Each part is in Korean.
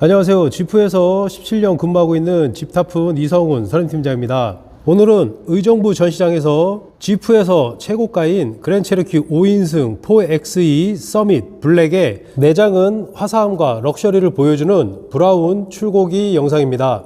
안녕하세요. 지프에서 17년 근무하고 있는 집타푼 이성훈 선임팀장입니다. 오늘은 의정부 전시장에서 지프에서 최고가인 그랜체르키 5인승 4XE 서밋 블랙의 내장은 화사함과 럭셔리를 보여주는 브라운 출고기 영상입니다.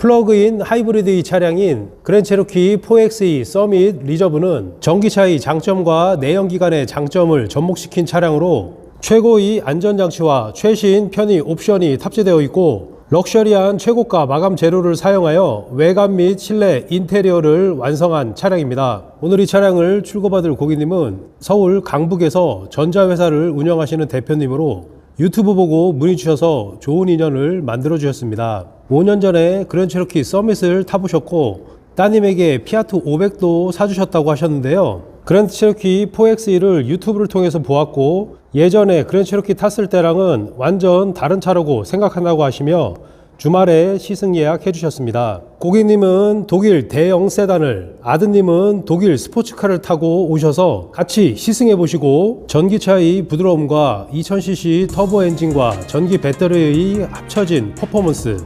플러그인 하이브리드 이 차량인 그랜체로키 4XE 서밋 리저브는 전기차의 장점과 내연기관의 장점을 접목시킨 차량으로 최고의 안전장치와 최신 편의 옵션이 탑재되어 있고 럭셔리한 최고가 마감 재료를 사용하여 외관 및 실내 인테리어를 완성한 차량입니다. 오늘 이 차량을 출고받을 고객님은 서울 강북에서 전자회사를 운영하시는 대표님으로 유튜브 보고 문의 주셔서 좋은 인연을 만들어 주셨습니다. 5년 전에 그랜체로키 서밋을 타보셨고 따님에게 피아트 500도 사주셨다고 하셨는데요. 그랜드 체로키 4XE를 유튜브를 통해서 보았고 예전에 그랜드 체로키 탔을 때랑은 완전 다른 차라고 생각한다고 하시며 주말에 시승 예약해 주셨습니다. 고객님은 독일 대형 세단을, 아드님은 독일 스포츠카를 타고 오셔서 같이 시승해 보시고 전기차의 부드러움과 2000cc 터보 엔진과 전기 배터리의 합쳐진 퍼포먼스,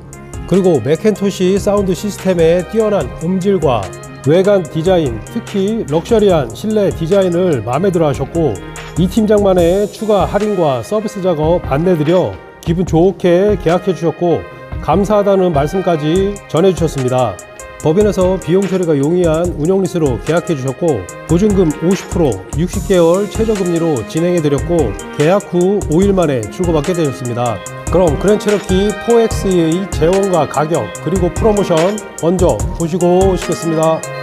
그리고 맥켄토시 사운드 시스템의 뛰어난 음질과 외관 디자인, 특히 럭셔리한 실내 디자인을 마음에 들어 하셨고 이 팀장만의 추가 할인과 서비스 작업 안내드려 기분 좋게 계약해 주셨고 감사하다는 말씀까지 전해 주셨습니다. 법인에서 비용 처리가 용이한 운영 리스로 계약해 주셨고 보증금 50% 60개월 최저금리로 진행해 드렸고 계약 후 5일 만에 출고받게 되셨습니다. 그럼 그랜체로키 4X의 재원과 가격 그리고 프로모션 먼저 보시고 오시겠습니다.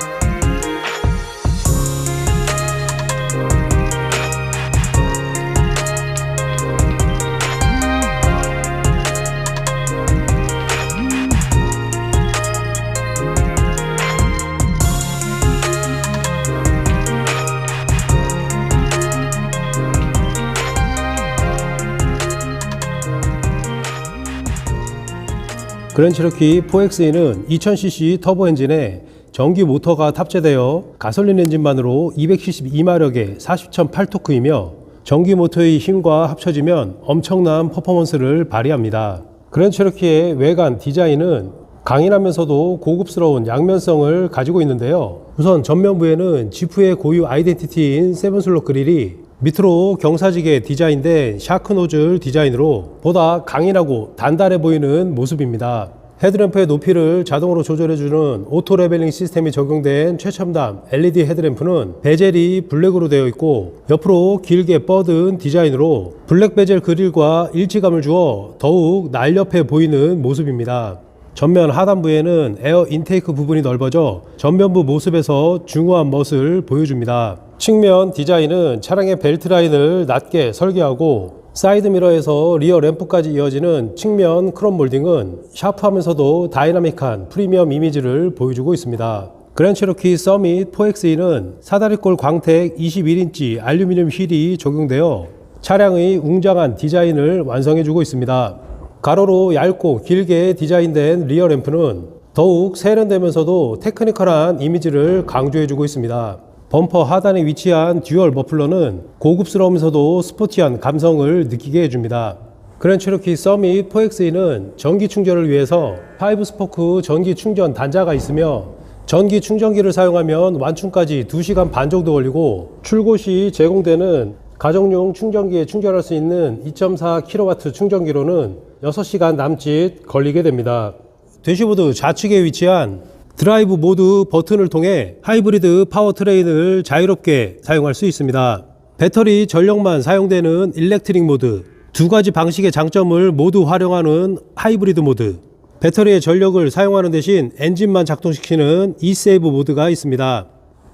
그랜체로키 4XE는 2000cc 터보 엔진에 전기 모터가 탑재되어 가솔린 엔진만으로 272마력의 40.8토크이며 전기 모터의 힘과 합쳐지면 엄청난 퍼포먼스를 발휘합니다. 그랜체로키의 외관 디자인은 강인하면서도 고급스러운 양면성을 가지고 있는데요. 우선 전면부에는 지프의 고유 아이덴티티인 세븐슬롯 그릴이 밑으로 경사지게 디자인된 샤크 노즐 디자인으로 보다 강인하고 단단해 보이는 모습입니다. 헤드램프의 높이를 자동으로 조절해주는 오토 레벨링 시스템이 적용된 최첨단 LED 헤드램프는 베젤이 블랙으로 되어 있고 옆으로 길게 뻗은 디자인으로 블랙 베젤 그릴과 일치감을 주어 더욱 날렵해 보이는 모습입니다. 전면 하단부에는 에어 인테이크 부분이 넓어져 전면부 모습에서 중후한 멋을 보여줍니다. 측면 디자인은 차량의 벨트 라인을 낮게 설계하고 사이드 미러에서 리어 램프까지 이어지는 측면 크롬 몰딩은 샤프하면서도 다이나믹한 프리미엄 이미지를 보여주고 있습니다. 그랜체로키 서밋 4XE는 사다리꼴 광택 21인치 알루미늄 휠이 적용되어 차량의 웅장한 디자인을 완성해주고 있습니다. 가로로 얇고 길게 디자인된 리어 램프는 더욱 세련되면서도 테크니컬한 이미지를 강조해주고 있습니다. 범퍼 하단에 위치한 듀얼 머플러는 고급스러우면서도 스포티한 감성을 느끼게 해줍니다. 그랜 체로키 서밋 4XE는 전기 충전을 위해서 5 스포크 전기 충전 단자가 있으며 전기 충전기를 사용하면 완충까지 2시간 반 정도 걸리고 출고 시 제공되는 가정용 충전기에 충전할 수 있는 2.4kW 충전기로는 6시간 남짓 걸리게 됩니다. 대시보드 좌측에 위치한 드라이브 모드 버튼을 통해 하이브리드 파워트레인을 자유롭게 사용할 수 있습니다. 배터리 전력만 사용되는 일렉트릭 모드, 두 가지 방식의 장점을 모두 활용하는 하이브리드 모드, 배터리의 전력을 사용하는 대신 엔진만 작동시키는 e세이브 모드가 있습니다.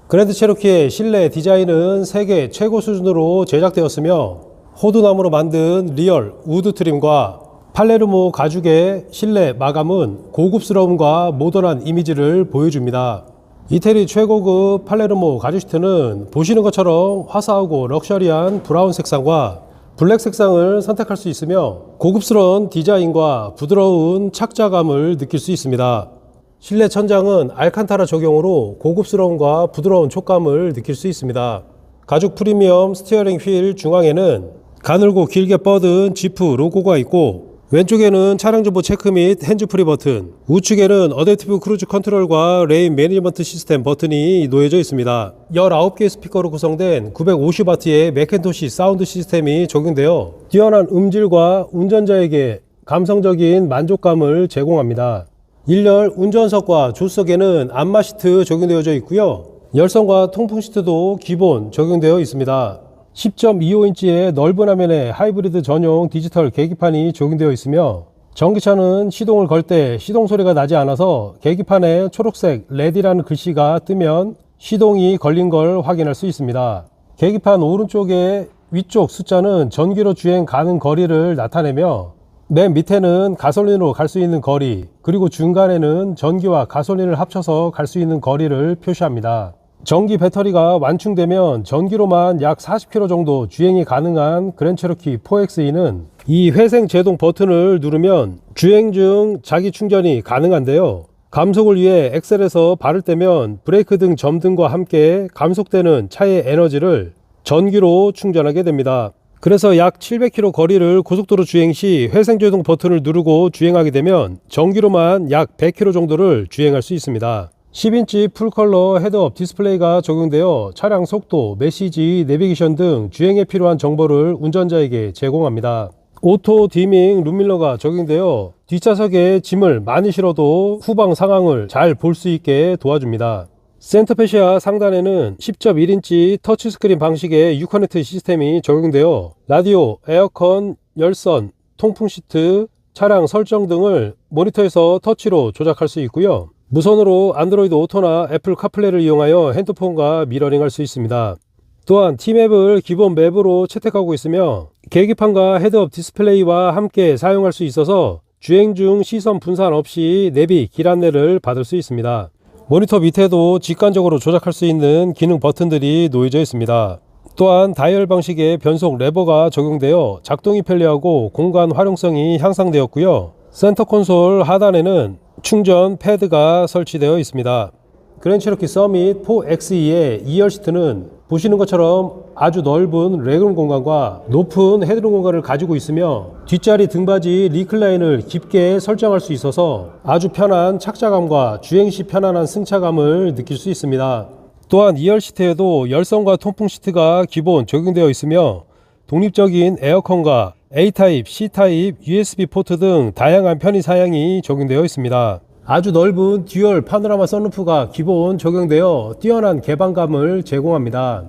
그랜드 체로키의 실내 디자인은 세계 최고 수준으로 제작되었으며 호두나무로 만든 리얼 우드 트림과 팔레르모 가죽의 실내 마감은 고급스러움과 모던한 이미지를 보여줍니다. 이태리 최고급 팔레르모 가죽 시트는 보시는 것처럼 화사하고 럭셔리한 브라운 색상과 블랙 색상을 선택할 수 있으며 고급스러운 디자인과 부드러운 착자감을 느낄 수 있습니다. 실내 천장은 알칸타라 적용으로 고급스러움과 부드러운 촉감을 느낄 수 있습니다. 가죽 프리미엄 스티어링 휠 중앙에는 가늘고 길게 뻗은 지프 로고가 있고 왼쪽에는 차량 정보 체크 및 핸즈프리 버튼, 우측에는 어댑티브 크루즈 컨트롤과 레인 매니지먼트 시스템 버튼이 놓여져 있습니다. 19개의 스피커로 구성된 950W의 맥켄토시 사운드 시스템이 적용되어 뛰어난 음질과 운전자에게 감성적인 만족감을 제공합니다. 1열 운전석과 조수석에는 안마 시트 적용되어져 있고요. 열선과 통풍 시트도 기본 적용되어 있습니다. 10.25인치의 넓은 화면에 하이브리드 전용 디지털 계기판이 적용되어 있으며 전기차는 시동을 걸 때 시동 소리가 나지 않아서 계기판에 초록색 레디라는 글씨가 뜨면 시동이 걸린 걸 확인할 수 있습니다. 계기판 오른쪽의 위쪽 숫자는 전기로 주행 가능 거리를 나타내며 맨 밑에는 가솔린으로 갈 수 있는 거리, 그리고 중간에는 전기와 가솔린을 합쳐서 갈 수 있는 거리를 표시합니다. 전기 배터리가 완충되면 전기로만 약 40km 정도 주행이 가능한 그랜체로키 4XE는 이 회생 제동 버튼을 누르면 주행 중 자기 충전이 가능한데요. 감속을 위해 엑셀에서 발을 떼면 브레이크 등 점등과 함께 감속되는 차의 에너지를 전기로 충전하게 됩니다. 그래서 약 700km 거리를 고속도로 주행 시 회생제동 버튼을 누르고 주행하게 되면 전기로만 약 100km 정도를 주행할 수 있습니다. 10인치 풀컬러 헤드업 디스플레이가 적용되어 차량 속도, 메시지, 내비게이션 등 주행에 필요한 정보를 운전자에게 제공합니다. 오토 디밍 룸밀러가 적용되어 뒷좌석에 짐을 많이 실어도 후방 상황을 잘 볼 수 있게 도와줍니다. 센터페시아 상단에는 10.1인치 터치스크린 방식의 유커넥트 시스템이 적용되어 라디오, 에어컨, 열선, 통풍 시트, 차량 설정 등을 모니터에서 터치로 조작할 수 있고요. 무선으로 안드로이드 오토나 애플 카플레이를 이용하여 핸드폰과 미러링 할 수 있습니다. 또한 T맵을 기본 맵으로 채택하고 있으며 계기판과 헤드업 디스플레이와 함께 사용할 수 있어서 주행 중 시선 분산 없이 내비 길 안내를 받을 수 있습니다. 모니터 밑에도 직관적으로 조작할 수 있는 기능 버튼들이 놓여져 있습니다. 또한 다이얼 방식의 변속 레버가 적용되어 작동이 편리하고 공간 활용성이 향상되었고요. 센터 콘솔 하단에는 충전 패드가 설치되어 있습니다. 그랜체로키 서밋 4XE의 2열 시트는 보시는 것처럼 아주 넓은 레그룸 공간과 높은 헤드룸 공간을 가지고 있으며 뒷자리 등받이 리클라인을 깊게 설정할 수 있어서 아주 편한 착자감과 주행 시 편안한 승차감을 느낄 수 있습니다. 또한 2열 시트에도 열선과 통풍 시트가 기본 적용되어 있으며 독립적인 에어컨과 A타입, C타입, USB 포트 등 다양한 편의 사양이 적용되어 있습니다. 아주 넓은 듀얼 파노라마 선루프가 기본 적용되어 뛰어난 개방감을 제공합니다.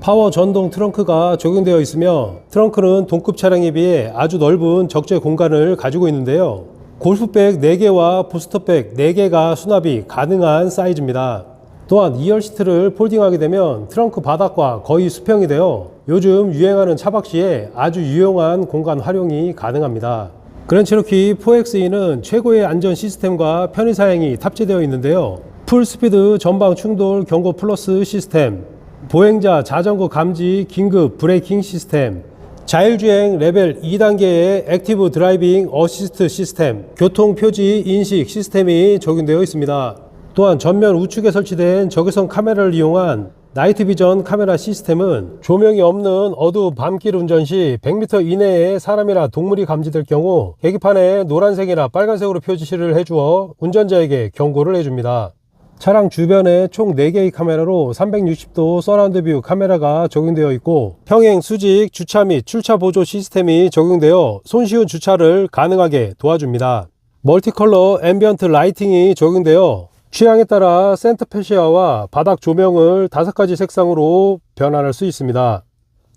파워 전동 트렁크가 적용되어 있으며 트렁크는 동급 차량에 비해 아주 넓은 적재 공간을 가지고 있는데요. 골프백 4개와 부스터백 4개가 수납이 가능한 사이즈입니다. 또한 2열 시트를 폴딩하게 되면 트렁크 바닥과 거의 수평이 되어 요즘 유행하는 차박 시에 아주 유용한 공간 활용이 가능합니다. 그랜 체로키 4XE는 최고의 안전 시스템과 편의 사양이 탑재되어 있는데요. 풀 스피드 전방 충돌 경고 플러스 시스템, 보행자 자전거 감지 긴급 브레이킹 시스템, 자율주행 레벨 2단계의 액티브 드라이빙 어시스트 시스템, 교통 표지 인식 시스템이 적용되어 있습니다. 또한 전면 우측에 설치된 적외선 카메라를 이용한 나이트 비전 카메라 시스템은 조명이 없는 어두운 밤길 운전 시 100m 이내에 사람이나 동물이 감지될 경우 계기판에 노란색이나 빨간색으로 표시를 해주어 운전자에게 경고를 해줍니다. 차량 주변에 총 4개의 카메라로 360도 서라운드 뷰 카메라가 적용되어 있고 평행 수직 주차 및 출차 보조 시스템이 적용되어 손쉬운 주차를 가능하게 도와줍니다. 멀티컬러 앰비언트 라이팅이 적용되어 취향에 따라 센터 페시아와 바닥 조명을 다섯 가지 색상으로 변환할 수 있습니다.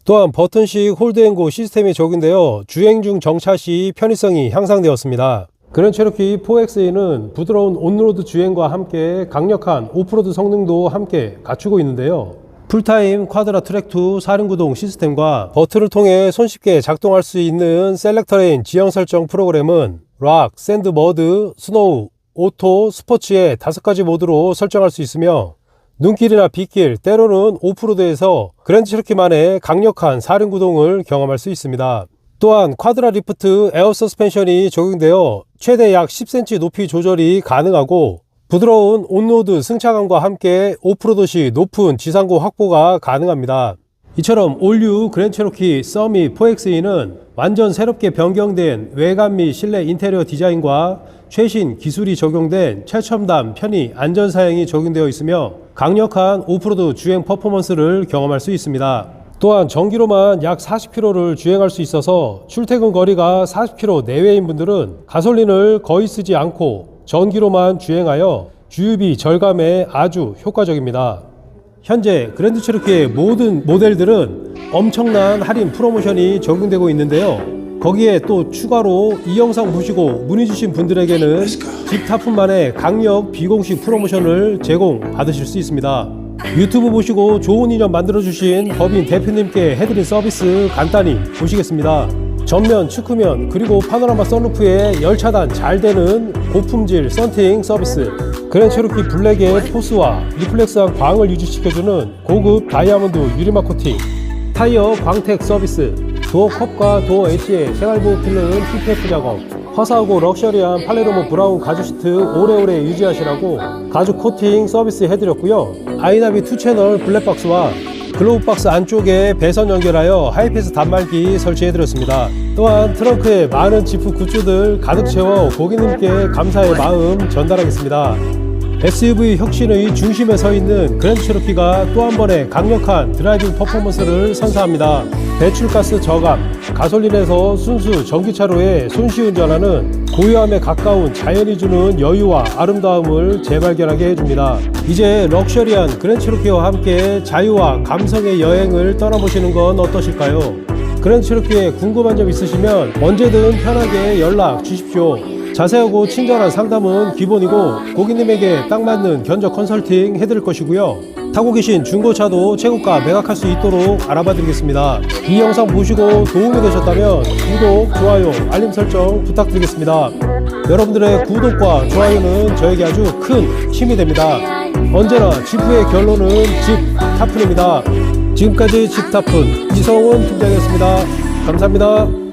또한 버튼식 홀드앤고 시스템이 적용되어 주행 중 정차 시 편의성이 향상되었습니다. 그랜 체로키 4XE는 부드러운 온로드 주행과 함께 강력한 오프로드 성능도 함께 갖추고 있는데요. 풀타임 쿼드라 트랙2 4륜구동 시스템과 버튼을 통해 손쉽게 작동할 수 있는 셀렉터 레인 지형 설정 프로그램은 락, 샌드, 머드, 스노우, 오토, 스포츠의 다섯 가지 모드로 설정할 수 있으며 눈길이나 빗길, 때로는 오프로드에서 그랜드 체로키만의 강력한 사륜 구동을 경험할 수 있습니다. 또한 쿼드라 리프트 에어 서스펜션이 적용되어 최대 약 10cm 높이 조절이 가능하고 부드러운 온로드 승차감과 함께 오프로드 시 높은 지상고 확보가 가능합니다. 이처럼 올류 그랜 체로키 서미 4XE는 완전 새롭게 변경된 외관 및 실내 인테리어 디자인과 최신 기술이 적용된 최첨단 편의 안전 사양이 적용되어 있으며 강력한 오프로드 주행 퍼포먼스를 경험할 수 있습니다. 또한 전기로만 약 40km를 주행할 수 있어서 출퇴근 거리가 40km 내외인 분들은 가솔린을 거의 쓰지 않고 전기로만 주행하여 주유비 절감에 아주 효과적입니다. 현재 그랜드 체로키의 모든 모델들은 엄청난 할인 프로모션이 적용되고 있는데요. 거기에 또 추가로 이 영상 보시고 문의 주신 분들에게는 집타품만의 강력 비공식 프로모션을 제공 받으실 수 있습니다. 유튜브 보시고 좋은 인연 만들어 주신 법인 대표님께 해드린 서비스 간단히 보시겠습니다. 전면, 측후면, 그리고 파노라마 썬루프에 열 차단 잘 되는 고품질 썬팅 서비스 그랜 체로키 블랙의 포스와 리플렉스한 광을 유지시켜주는 고급 다이아몬드 유리막 코팅 타이어 광택 서비스 도어 컵과 도어 엣지에 생활보호 필름은 PPF 작업 화사하고 럭셔리한 팔레르모 브라운 가죽 시트 오래오래 유지하시라고 가죽 코팅 서비스 해드렸고요 아이나비 2채널 블랙박스와 글로우박스 안쪽에 배선 연결하여 하이패스 단말기 설치해드렸습니다. 또한 트렁크에 많은 지프 굿즈들 가득 채워 고객님께 감사의 마음 전달하겠습니다. SUV 혁신의 중심에 서 있는 그랜드 체로키가 또 한 번의 강력한 드라이빙 퍼포먼스를 선사합니다. 배출가스 저감, 가솔린에서 순수 전기차로의 손쉬운전하는 고요함에 가까운 자연이 주는 여유와 아름다움을 재발견하게 해줍니다. 이제 럭셔리한 그랜드 체로키와 함께 자유와 감성의 여행을 떠나보시는 건 어떠실까요? 그랜드 체로키에 궁금한 점 있으시면 언제든 편하게 연락 주십시오. 자세하고 친절한 상담은 기본이고 고객님에게 딱 맞는 견적 컨설팅 해드릴 것이고요. 타고 계신 중고차도 최고가 매각할 수 있도록 알아봐 드리겠습니다. 이 영상 보시고 도움이 되셨다면 구독, 좋아요, 알림 설정 부탁드리겠습니다. 여러분들의 구독과 좋아요는 저에게 아주 큰 힘이 됩니다. 언제나 지프의 결론은 집 타푼입니다. 지금까지 집 타푼 이성훈 팀장이었습니다. 감사합니다.